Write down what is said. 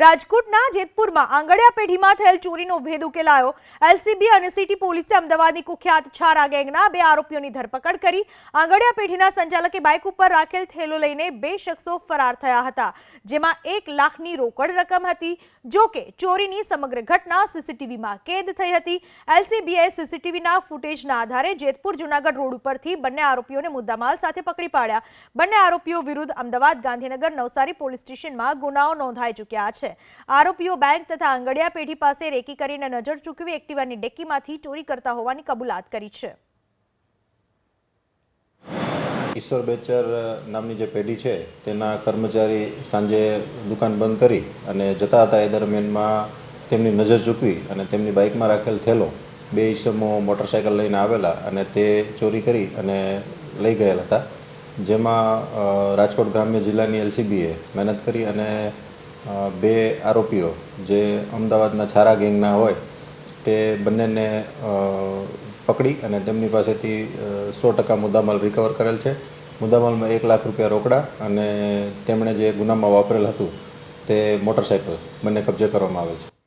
રાજકોટના જેતપુરમાં આંગડિયા પેઢીમાં થયેલ ચોરીનો ભેદ ઉકેલાયો. એલસીબી અને સિટી પોલીસે અમદાવાદની કુખ્યાત છારા ગેંગના બે આરોપીઓની ધરપકડ કરી. આંગડિયા પેઢીના સંચાલકે બાઇક ઉપર રાખેલ થેલો લઈને બે શખ્સો ફરાર થયા હતા, જેમાં એક લાખની રોકડ રકમ હતી. જો કે ચોરીની સમગ્ર ઘટના સીસીટીવીમાં કેદ થઈ હતી. એલસીબીએ સીસીટીવીના ફૂટેજના આધારે જેતપુર જુનાગઢ રોડ ઉપરથી બંને આરોપીઓને મુદ્દામાલ સાથે પકડી પાડ્યા. બંને આરોપીઓ વિરુદ્ધ અમદાવાદ ગાંધીનગર નવસારી પોલીસ સ્ટેશનમાં ગુનાઓ નોંધાઈ ચૂક્યા છે. આરોપીઓ બેંક તથા આંગડિયા પેઢી પાસે રેકી કરીને નજર ચૂકવી એક્ટિવાની ડેકીમાંથી ચોરી કરતા હોવાની કબૂલાત કરી છે. ઈશ્વર બેચર નામની જે પેઢી છે, તેના કર્મચારી સાંજે દુકાન બંધ કરી અને જતા હતા એ દરમિયાનમાં તેમની નજર ચૂકવી અને તેમની બાઇકમાં રાખેલ થેલો બે ઈસમો મોટરસાઇકલ લઈને આવેલા અને તે ચોરી કરી અને લઈ ગયેલા હતા. જેમાં રાજકોટ ગ્રામ્ય જિલ્લાની એલસીબીએ મહેનત કરી અને બે આરોપીઓ જે અમદાવાદના છારા ગેંગના હોય, તે બંનેને પકડી અને તેમની પાસેથી સો ટકા મુદ્દામાલ રિકવર કરેલ છે. મુદ્દામાલમાં એક લાખ રૂપિયા રોકડા અને તેમણે જે ગુનામાં વાપરેલ હતું, તે મોટરસાઇકલ બંને કબજે કરવામાં આવેલ છે.